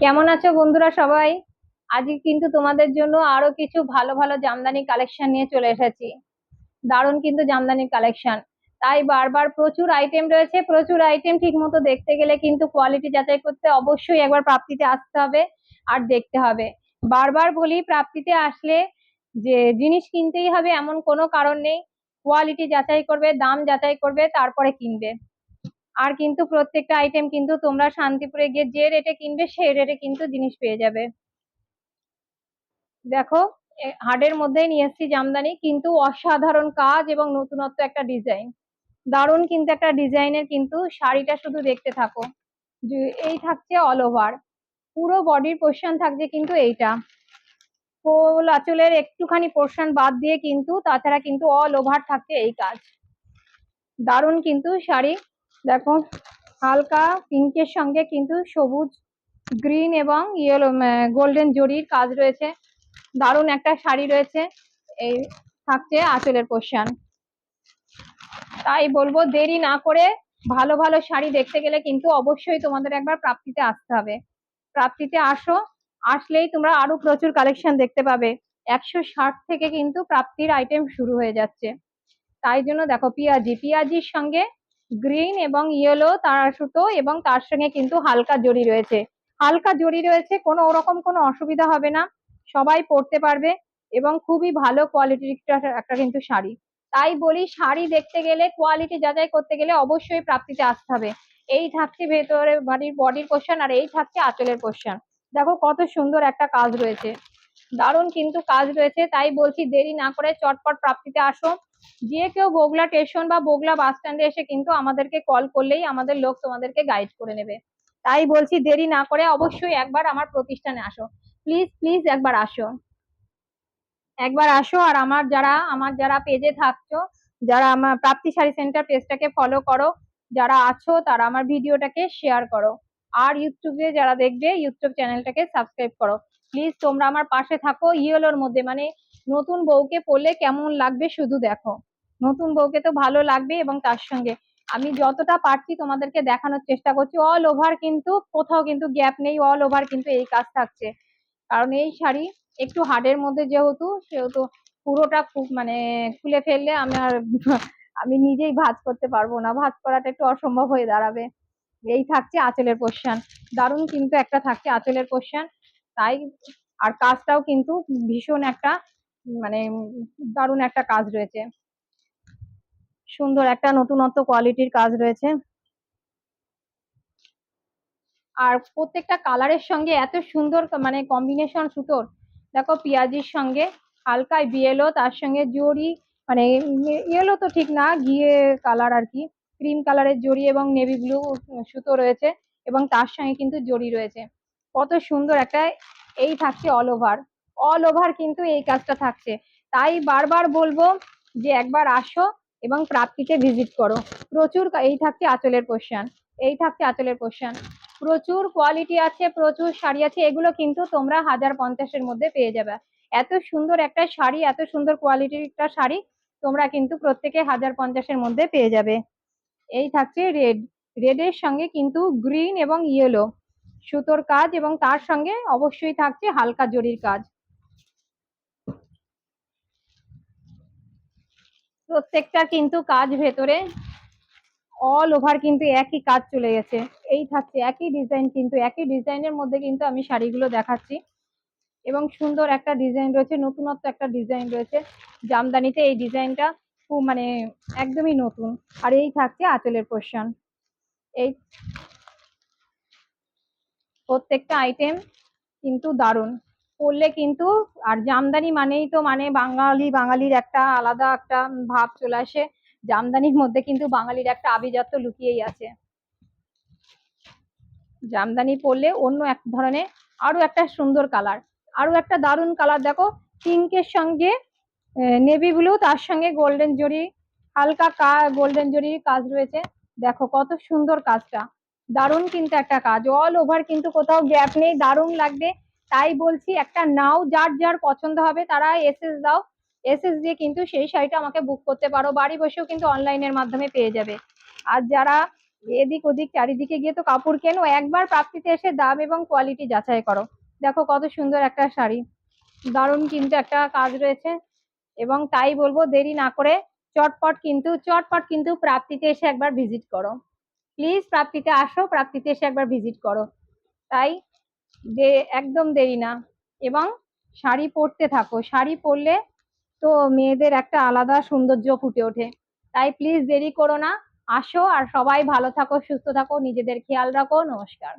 কেমন আছো বন্ধুরা সবাই? আজকে কিন্তু তোমাদের জন্য আরও কিছু ভালো ভালো জামদানি কালেকশন নিয়ে চলে এসেছি। দারুণ কিন্তু জামদানির কালেকশন তাই বারবার প্রচুর আইটেম রয়েছে, প্রচুর আইটেম ঠিক মতো দেখতে গেলে কিন্তু কোয়ালিটি যাচাই করতে অবশ্যই একবার প্রাপ্তিতে আসতে হবে আর দেখতে হবে। বারবার বলি, প্রাপ্তিতে আসলে যে জিনিস কিনতেই হবে এমন কোনো কারণ নেই। কোয়ালিটি যাচাই করবে, দাম যাচাই করবে, তারপরে কিনবে। আর কিন্তু প্রত্যেকটা আইটেম কিন্তু তোমরা শান্তিপুরে গিয়ে যে রেটে কিনবে, সেই রেটে কিন্তু জিনিস পেয়ে যাবে। দেখো হার্ডের মধ্যেই নিয়ে এসেছি জামদানি, কিন্তু অসাধারণ কাজ এবং নতুনত্ব একটা ডিজাইন দারুণ কিন্তু একটা ডিজাইনের কিন্তু শাড়িটা শুধু দেখতে থাকো। এই থাকছে অল ওভার পুরো বডির পোর্শন থাকছে কিন্তু এইটা। ফুল আঁচলের একটুখানি পোর্শন বাদ দিয়ে কিন্তু তাছাড়া কিন্তু অল ওভার থাকছে এই কাজ। দারুণ কিন্তু শাড়ি। দেখো, হালকা পিঙ্কের সঙ্গে কিন্তু সবুজ গ্রিন এবং ইয়েলো গোল্ডেন জরির কাজ রয়েছে। দারুণ একটা শাড়ি রয়েছে। এই থাকছে আঁচলের পোর্শন তাই বলব, দেরি না করে ভালো ভালো শাড়ি দেখতে গেলে কিন্তু অবশ্যই তোমাদের একবার প্রাপ্তিতে আসতে হবে। প্রাপ্তিতে আসো, আসলেই তোমরা আরও প্রচুর কালেকশন দেখতে পাবে। একশো ষাট থেকে কিন্তু প্রাপ্তির আইটেম শুরু হয়ে যাচ্ছে। তাই জন্য দেখো, পিয়াজি, পিয়াজির সঙ্গে গ্রিন এবং ইয়েলো তার সুতো এবং তার সঙ্গে কিন্তু হালকা জড়ি রয়েছে। হালকা জড়ি রয়েছে, কোনো ওরকম কোনো অসুবিধা হবে না। সবাই পরতে পারবে এবং খুবই ভালো কোয়ালিটির একটা কিন্তু শাড়ি। তাই বলি, শাড়ি দেখতে গেলে কোয়ালিটি যাচাই করতে গেলে অবশ্যই প্রাপ্তিতে আসতে হবে। এই থাকছে ভেতরে বাড়ির বডির পোর্শন আর এই থাকছে আঁচলের পোর্শন দেখো কত সুন্দর একটা কাজ রয়েছে। দারুণ কিন্তু কাজ রয়েছে, তাই বলছি দেরি না করে চটপট প্রাপ্তিতে আসো। যে কেউ বগলা স্টেশন বা বগলা বাস স্ট্যান্ডে এসে কিন্তু আমাদেরকে কল করলেই আমাদের লোক তোমাদেরকে গাইড করে নেবে। তাই বলছি দেরি না করে অবশ্যই একবার আমার প্রতিষ্ঠানে আসো। প্লিজ প্লিজ একবার আসো। একবার আসো আর আমার যারা আমার যারা পেজে থাকছো, যারা আমার প্রাপ্তি শাড়ি সেন্টার পেজটাকে ফলো করো, যারা আছো তারা আমার ভিডিওটাকে শেয়ার করো। আর ইউটিউবে যারা দেখবে ইউটিউব চ্যানেলটাকে সাবস্ক্রাইব করো। প্লিজ তোমরা আমার পাশে থাকো, ইয়েলোর মধ্যে মানে নতুন বউকে পরলে কেমন লাগবে শুধু দেখো। নতুন বউকে তো ভালো লাগবে এবং তার সঙ্গে আমি যতটা পারছি তোমাদেরকে দেখানোর চেষ্টা করছি। অল ওভার কিন্তু কোথাও কিন্তু গ্যাপ নেই অল ওভার কিন্তু এই কাজ থাকছে। কারণ এই শাড়ি একটু হার্ডের মধ্যে যেহেতু, সেহেতু পুরোটা খুব মানে খুলে ফেললে আমি আর আমি নিজেই ভাজ করতে পারব না। ভাজ করাটা একটু অসম্ভব হয়ে দাঁড়াবে। এই থাকছে আঁচলের পোর্শন দারুণ কিন্তু একটা থাকছে আঁচলের পোর্শন তাই আর কাজটাও কিন্তু ভীষণ একটা মানে দারুণ একটা কাজ রয়েছে। সুন্দর একটা নতুনত্ব কোয়ালিটির কাজ রয়েছে। আর প্রত্যেকটা কালারের সঙ্গে এত সুন্দর মানে কম্বিনেশন সুতোর। দেখো পেঁয়াজির সঙ্গে হালকায় বিয়েলো তার সঙ্গে জরি মানে ইয়েলো তো ঠিক না গিয়ে কালার আর কি। ক্রিম কালারের জড়ি এবং নেভি ব্লু সুতো রয়েছে এবং তার সঙ্গে কিন্তু জড়ি রয়েছে। কত সুন্দর একটা এই থাকছে অল ওভার অল ওভার কিন্তু এই কাজটা থাকছে। তাই বারবার বলব যে একবার আসো এবং প্রাপ্তিতে ভিজিট করো। প্রচুর এই থাকছে আঁচলের পোর্শন এই থাকছে আঁচলের পোর্শন প্রচুর কোয়ালিটি আছে, প্রচুর শাড়ি আছে, এগুলো কিন্তু তোমরা হাজার পঞ্চাশের মধ্যে পেয়ে যাবে। এত সুন্দর একটা শাড়ি, এত সুন্দর কোয়ালিটির একটা শাড়ি তোমরা কিন্তু প্রত্যেকে হাজার পঞ্চাশের মধ্যে পেয়ে যাবে। এই থাকছে রেড রেডের সঙ্গে কিন্তু গ্রিন এবং ইয়েলো সুতোর কাজ এবং তার সঙ্গে অবশ্যই থাকছে হালকা জরির কাজ। প্রত্যেকটা কিন্তু কাজ ভেতরে অল ওভার কিন্তু একই কাজ চলে গেছে। এই থাকছে একই ডিজাইন কিন্তু, একই ডিজাইনের মধ্যে কিন্তু আমি শাড়িগুলো দেখাচ্ছি। এবং সুন্দর একটা ডিজাইন রয়েছে, নতুনত্ব একটা ডিজাইন রয়েছে। জামদানিতে এই ডিজাইনটা খুব মানে একদমই নতুন। আর এই থাকছে আঁচলের পোর্শন এই প্রত্যেকটা আইটেম কিন্তু দারুণ। পরলে কিন্তু, আর জামদানি মানেই তো মানে বাঙালি, বাঙালির একটা আলাদা একটা ভাব চলে আসে। জামদানির মধ্যে কিন্তু বাঙালির একটা আভিজাত্য লুকিয়েই আছে। জামদানি পরলে অন্য এক ধরনের আরও একটা সুন্দর কালার আরও একটা দারুণ কালার। দেখো, পিঙ্কের সঙ্গে নেভি ব্লু, তার সঙ্গে গোল্ডেন জরি, হালকা গোল্ডেন জরির কাজ রয়েছে। দেখো, কত সুন্দর কাজটা। দারুণ কিন্তু একটা কাজ। অল ওভার কিন্তু কোথাও গ্যাপ নেই, দারুণ লাগবে। তাই বলছি একটা নাও, যার যার পছন্দ হবে তারা এসএস দাও। এসএস দিয়ে কিন্তু সেই শাড়িটা আমাকে বুক করতে পারো। বাড়ি বসেও কিন্তু অনলাইনের মাধ্যমে পেয়ে যাবে। আর যারা এদিক ওদিক চারিদিকে গিয়ে তো কাপড় কেনো, একবার প্রাপ্তিতে এসে দাম এবং কোয়ালিটি যাচাই করো। দেখো কত সুন্দর একটা শাড়ি। দারুণ কিন্তু একটা কাজ রয়েছে। এবং তাই বলব দেরি না করে চটপট কিন্তু চটপট কিন্তু প্রাপ্তিতে এসে একবার ভিজিট করো। প্লিজ প্রাপ্তিতে আসো, প্রাপ্তিতে এসে একবার ভিজিট করো। তাই যে একদম দেরি না। এবং শাড়ি পরতে থাকো। শাড়ি পরলে তো মেয়েদের একটা আলাদা সৌন্দর্য ফুটে ওঠে। তাই প্লিজ দেরি করো না। আসো আর সবাই ভালো থাকো, সুস্থ থাকো, নিজেদের খেয়াল রাখো। নমস্কার।